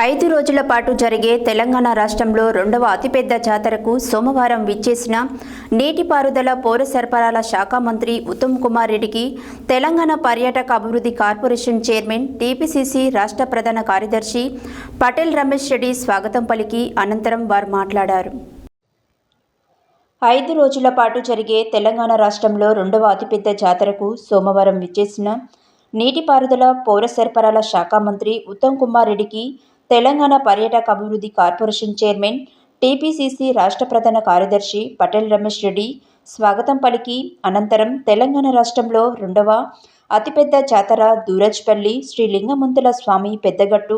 ఐదు రోజుల పాటు జరిగే తెలంగాణ రాష్ట్రంలో రెండవ అతిపెద్ద జాతరకు సోమవారం విచ్చేసిన నీటిపారుదల పౌర సరఫరాల శాఖ మంత్రి ఉత్తమ్ కుమార్ రెడ్డికి తెలంగాణ పర్యాటక అభివృద్ధి కార్పొరేషన్ చైర్మన్ టీపీసీసీ రాష్ట్ర ప్రధాన కార్యదర్శి పటేల్ రమేష్ రెడ్డి స్వాగతం పలికి అనంతరం వారు మాట్లాడారు. ఐదు రోజుల పాటు జరిగే తెలంగాణ రాష్ట్రంలో రెండవ అతిపెద్ద జాతరకు సోమవారం విచ్చేసిన నీటిపారుదల పౌర సరఫరాల శాఖ మంత్రి ఉత్తమ్ కుమార్ రెడ్డికి తెలంగాణ పర్యాటక అభివృద్ధి కార్పొరేషన్ చైర్మన్ టీపీసీసీ రాష్ట్ర ప్రధాన కార్యదర్శి పటేల్ రమేష్ రెడ్డి. స్వాగతం పలికి అనంతరం తెలంగాణ రాష్ట్రంలో రెండవ అతిపెద్ద జాతర దూరజ్పల్లి శ్రీ లింగమంతుల స్వామి పెద్దగట్టు.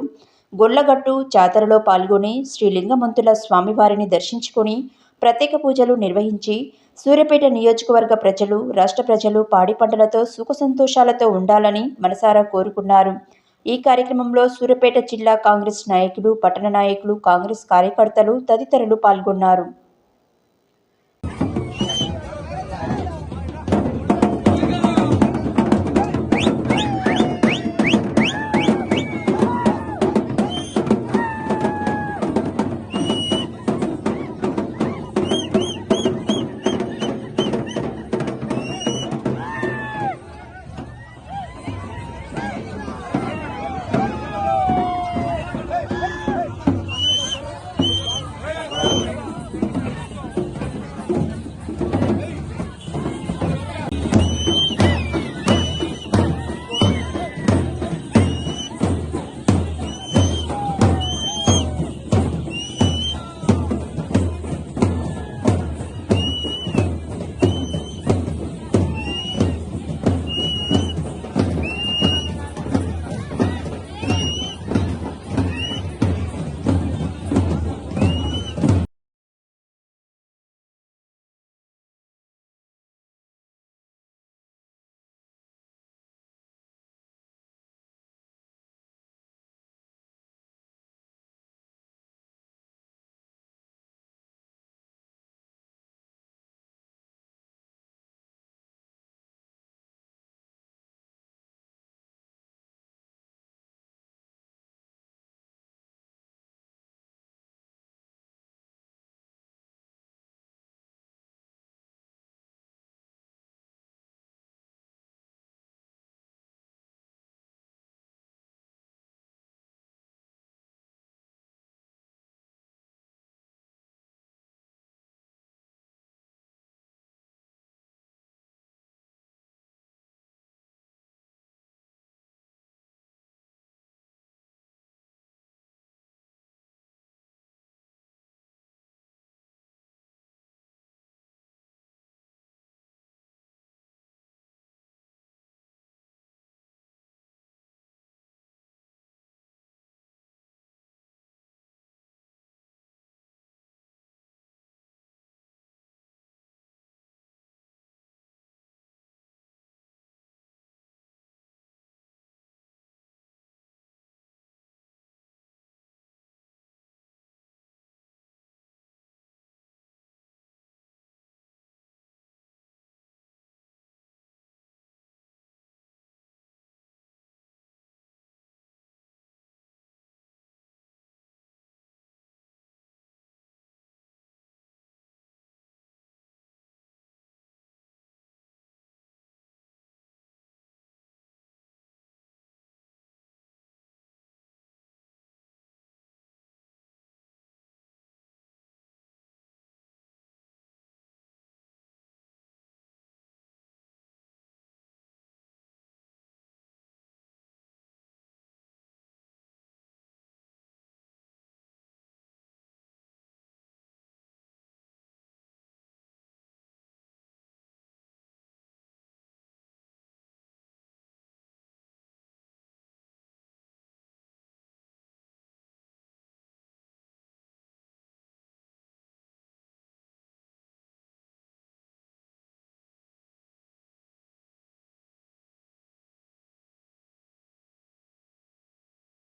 గొల్లగట్టు జాతరలో పాల్గొని శ్రీ లింగమంతుల స్వామివారిని దర్శించుకొని ప్రత్యేక పూజలు నిర్వహించి సూర్యపేట నియోజకవర్గ ప్రజలు రాష్ట్ర ప్రజలు పాడి పంటలతో సుఖ సంతోషాలతో ఉండాలని మనసారా కోరుకున్నారు. ఈ కార్యక్రమంలో సూర్యాపేట జిల్లా కాంగ్రెస్ నాయకులు పట్టణ నాయకులు కాంగ్రెస్ కార్యకర్తలు తదితరులు పాల్గొన్నారు.